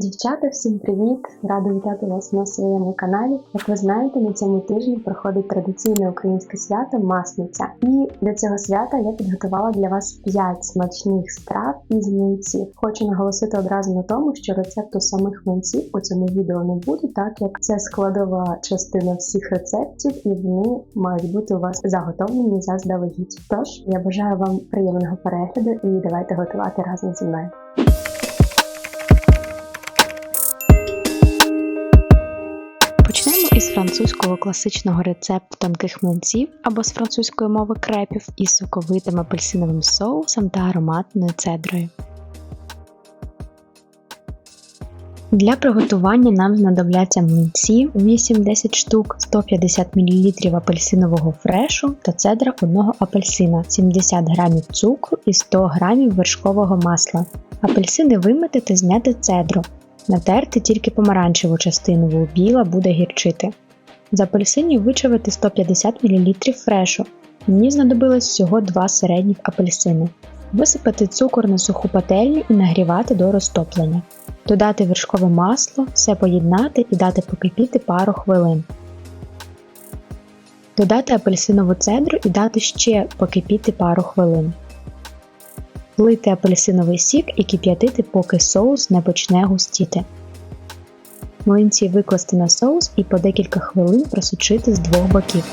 Дівчата, всім привіт! Рада вітати вас на своєму каналі. Як ви знаєте, на цьому тижні проходить традиційне українське свято Масниця. І для цього свята я підготувала для вас 5 смачних страв із млинців. Хочу наголосити одразу на тому, що рецепту самих млинців у цьому відео не буде, так як це складова частина всіх рецептів, і вони мають бути у вас заготовлені заздалегідь. Тож я бажаю вам приємного перегляду і давайте готувати разом зі мною. Французького класичного рецепту тонких млинців або з французької мови крепів із соковитим апельсиновим соусом та ароматною цедрою. Для приготування нам знадобляться млинці 8-10 штук, 150 мл апельсинового фрешу та цедра одного апельсина, 70 г цукру і 100 г вершкового масла. Апельсини вимити та зняти цедру. Натерти тільки помаранчеву частину, бо біла буде гірчити. З апельсинів вичавити 150 мл фрешу. Мені знадобилось всього 2 середніх апельсини. Висипати цукор на суху пательню і нагрівати до розтоплення. Додати вершкове масло, все поєднати і дати покипіти пару хвилин. Додати апельсинову цедру і дати ще покипіти пару хвилин. Влити апельсиновий сік і кип'ятити, поки соус не почне густіти. Млинці викласти на соус і по декілька хвилин просочити з двох боків.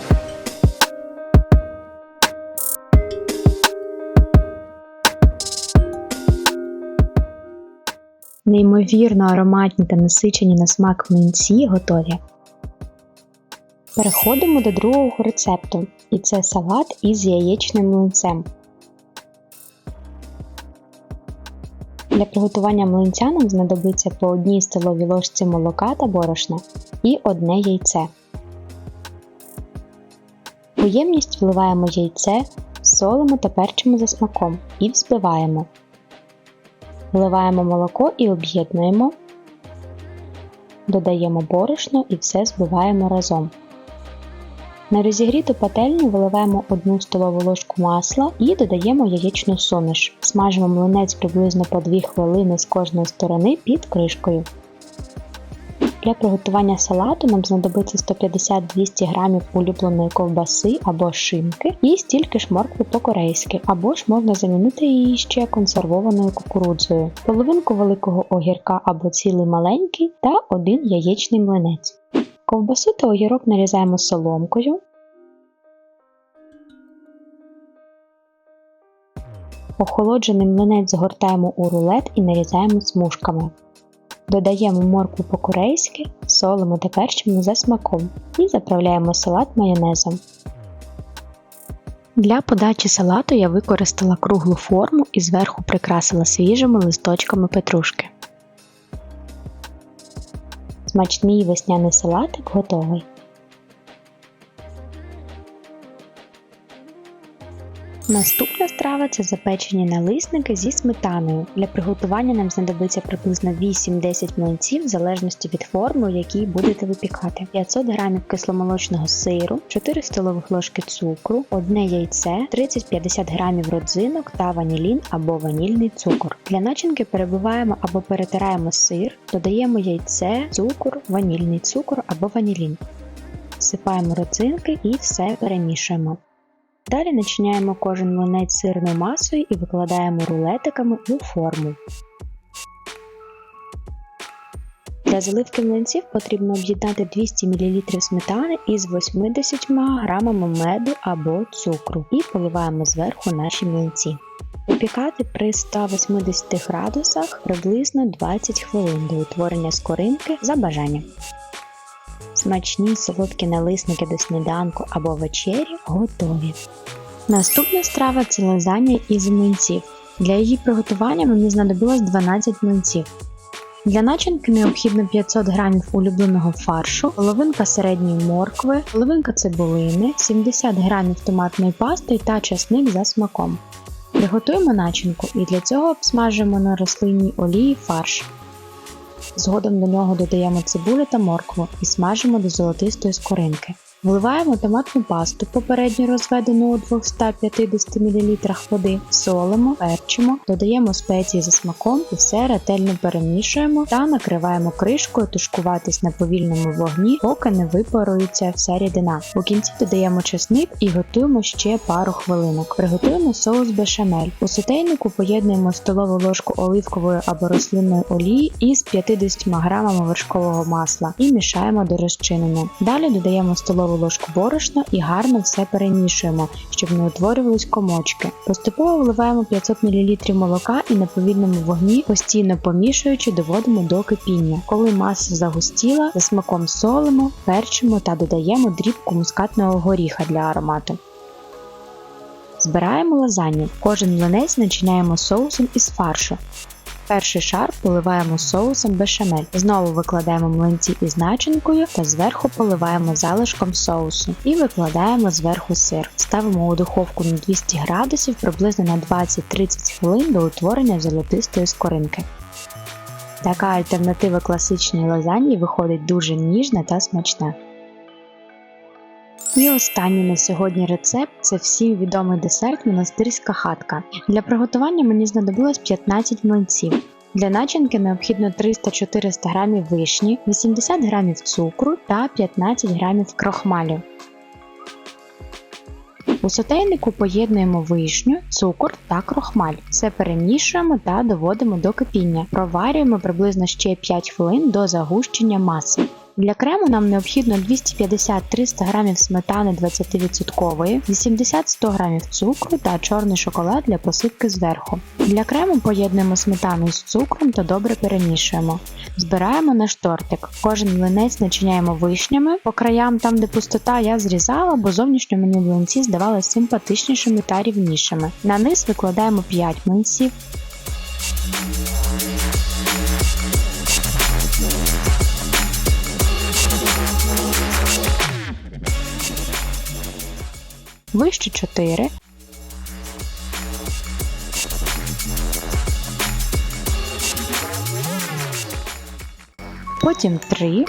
Неймовірно ароматні та насичені на смак млинці готові. Переходимо до другого рецепту, і це салат із яєчним млинцем. Для приготування млинця нам знадобиться по одній столовій ложці молока та борошна і одне яйце. У ємність вливаємо яйце, солимо та перчимо за смаком і взбиваємо. Вливаємо молоко і об'єднуємо, додаємо борошно і все збиваємо разом. На розігріту пательню виливаємо 1 столову ложку масла і додаємо яєчну суміш. Смажимо млинець приблизно по 2 хвилини з кожної сторони під кришкою. Для приготування салату нам знадобиться 150-200 г улюбленої ковбаси або шинки і стільки ж моркви по-корейськи, або ж можна замінити її ще консервованою кукурудзою, половинку великого огірка або цілий маленький та один яєчний млинець. Ковбасу та огірок нарізаємо соломкою. Охолоджений млинець згортаємо у рулет і нарізаємо смужками. Додаємо моркву по-корейськи, солимо та перчимо за смаком і заправляємо салат майонезом. Для подачі салату я використала круглу форму і зверху прикрасила свіжими листочками петрушки. Смачний весняний салатик готовий. Наступна страва це запечені налисники зі сметаною. Для приготування нам знадобиться приблизно 8-10 млинців в залежності від форми, в якій будете випікати, 500 г кисломолочного сиру, 4 столових ложки цукру, одне яйце, 30-50 г родзинок та ванілін або ванільний цукор. Для начинки перебиваємо або перетираємо сир, додаємо яйце, цукор, ванільний цукор або ванілін. Всипаємо родзинки і все перемішуємо. Далі начиняємо кожен млинець сирною масою і викладаємо рулетиками у форму. Для заливки млинців потрібно об'єднати 200 мл сметани із 80 г меду або цукру і поливаємо зверху наші млинці. Випікати при 180 градусах приблизно 20 хвилин до утворення скоринки за бажанням. Смачні солодкі налисники до сніданку або вечері готові. Наступна страва це лазанья із млинців. Для її приготування мені знадобилось 12 млинців. Для начинки необхідно 500 г улюбленого фаршу, половинка середньої моркви, половинка цибулини, 70 г томатної пасти та часник за смаком. Приготуємо начинку і для цього обсмажимо на рослинній олії фарш. Згодом до нього додаємо цибулю та моркву і смажимо до золотистої скоринки. Вливаємо томатну пасту, попередньо розведену у 250 мл води, солимо, перчимо, додаємо спеції за смаком і все ретельно перемішуємо та накриваємо кришкою тушкуватись на повільному вогні, поки не випарується вся рідина. У кінці додаємо чесник і готуємо ще пару хвилинок. Приготуємо соус бешамель. У сотейнику поєднуємо столову ложку оливкової або рослинної олії із 50 грамами вершкового масла і мішаємо до розчинення. Далі додаємо столову ложку борошна і гарно все перемішуємо, щоб не утворювались комочки. Поступово вливаємо 500 мл молока і на повільному вогні, постійно помішуючи, доводимо до кипіння. Коли маса загустіла, за смаком солимо, перчимо та додаємо дрібку мускатного горіха для аромату. Збираємо лазанью. Кожен млинець начиняємо соусом із фаршу. Перший шар поливаємо соусом бешамель. Знову викладаємо млинці із начинкою та зверху поливаємо залишком соусу і викладаємо зверху сир. Ставимо у духовку на 200 градусів приблизно на 20-30 хвилин до утворення золотистої скоринки. Така альтернатива класичній лазаньї виходить дуже ніжна та смачна. І останній на сьогодні рецепт це всім відомий десерт монастирська хатка. Для приготування мені знадобилось 15 млинців. Для начинки необхідно 300-400 г вишні, 80 г цукру та 15 г крохмалю. У сотейнику поєднуємо вишню, цукор та крохмаль. Все перемішуємо та доводимо до кипіння. Проварюємо приблизно ще 5 хвилин до загущення маси. Для крему нам необхідно 250-300 г сметани 20%, 80-100 г цукру та чорний шоколад для посипки зверху. Для крему поєднуємо сметану з цукром та добре перемішуємо. Збираємо наш тортик. Кожен млинець начиняємо вишнями. По краям, там де пустота, я зрізала, бо зовнішньо мені млинці здавалися симпатичнішими та рівнішими. На низ викладаємо 5 млинців. Вище 4. Потім 3.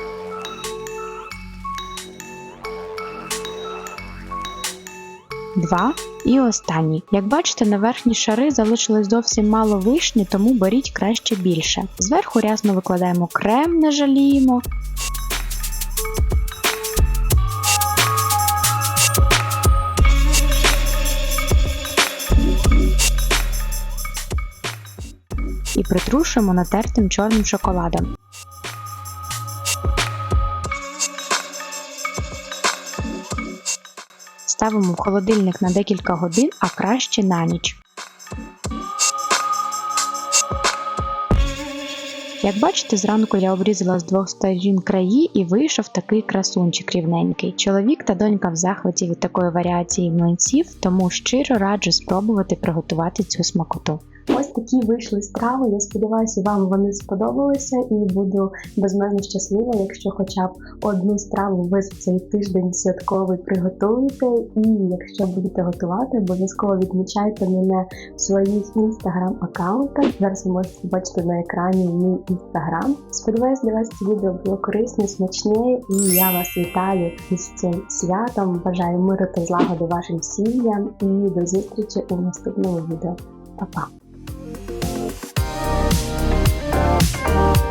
Два і останній. Як бачите, на верхні шари залишилось зовсім мало вишні, тому беріть краще більше. Зверху рясно викладаємо крем, не жаліємо. Притрушуємо натертим чорним шоколадом. Ставимо в холодильник на декілька годин, а краще на ніч. Як бачите, зранку я обрізала з двох сторін краї і вийшов такий красунчик рівненький. Чоловік та донька в захваті від такої варіації млинців, тому щиро раджу спробувати приготувати цю смакоту. Ось такі вийшли страви. Я сподіваюся, вам вони сподобалися і буду безмежно щаслива, якщо хоча б одну страву ви цей тиждень святковий приготуєте. І якщо будете готувати, обов'язково відмічайте мене в своїх інстаграм-аккаунтах. Зараз ви можете побачити на екрані мій інстаграм. Сподіваюсь, для вас це відео було корисне, смачне, і я вас вітаю із цим святом. Бажаю миру та злагоди вашим сім'ям і до зустрічі у наступному відео. Па-па! Bye.